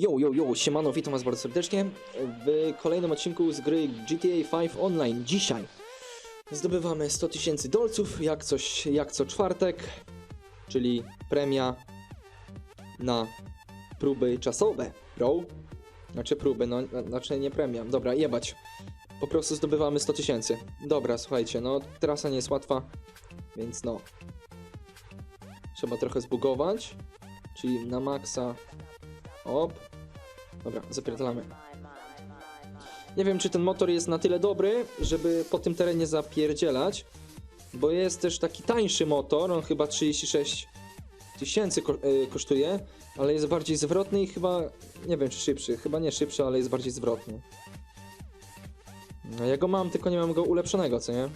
Yo, yo, yo, siemano, witam was bardzo serdecznie w kolejnym odcinku z gry GTA 5 Online. Dzisiaj zdobywamy 100 tysięcy dolców, jak, coś, jak co czwartek, czyli premia na próby czasowe, bro. Znaczy próby, no, na- znaczy nie premia. Dobra, jebać. Po prostu zdobywamy 100 tysięcy. Dobra, słuchajcie, no trasa nie jest łatwa, więc no. Trzeba trochę zbugować, czyli na maksa Op. Dobra, zapierdalamy. Nie wiem, czy ten motor jest na tyle dobry, żeby po tym terenie zapierdzielać, bo jest też taki tańszy motor, on chyba 36 tysięcy ko y, kosztuje, ale jest bardziej zwrotny i chyba, nie wiem czy szybszy, chyba nie szybszy, ale jest bardziej zwrotny. No, ja go mam, tylko nie mam go ulepszonego, co nie?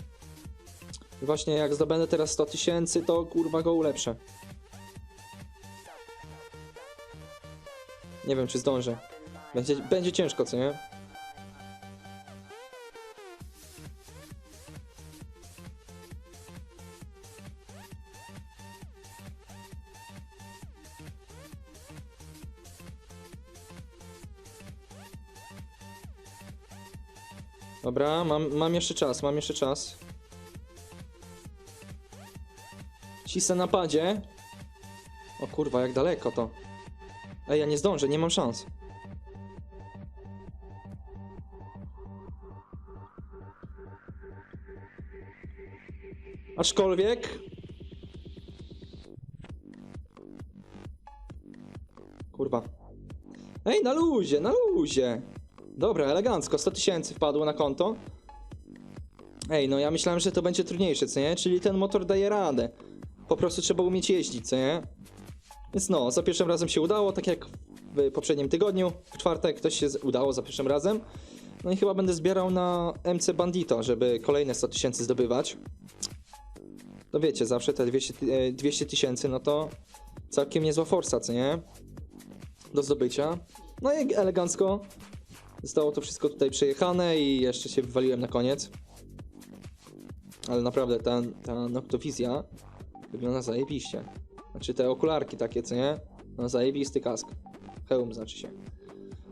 Właśnie jak zdobędę teraz 100 tysięcy, to kurwa go ulepszę. Nie wiem, czy zdążę. Będzie, będzie ciężko, co nie? Dobra, mam, mam jeszcze czas, mam jeszcze czas. Cisę na padzie. O kurwa, jak daleko to. Ej, ja nie zdążę, nie mam szans. Aczkolwiek... Kurwa. Ej, na luzie, na luzie. Dobra, elegancko, 100 tysięcy wpadło na konto. Ej, no ja myślałem, że to będzie trudniejsze, co nie? Czyli ten motor daje radę. Po prostu trzeba umieć jeździć, co nie? Więc no, za pierwszym razem się udało, tak jak w poprzednim tygodniu, w czwartek też się udało za pierwszym razem. No i chyba będę zbierał na MC Bandito, żeby kolejne 100 tysięcy zdobywać. No wiecie, zawsze te 200 ty- e, 200 tysięcy, no to całkiem niezła forsa, co nie? Do zdobycia. No i elegancko zostało to wszystko tutaj przejechane i jeszcze się wywaliłem na koniec. Ale naprawdę ta, ta Noctowizja wygląda zajebiście. Znaczy te okularki takie, co nie? No zajebisty kask. Hełm znaczy się.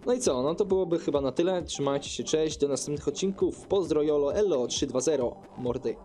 No i co? No to byłoby chyba na tyle. Trzymajcie się, cześć. Do następnych odcinków. Pozdro Jolo Elo 320. Mordy.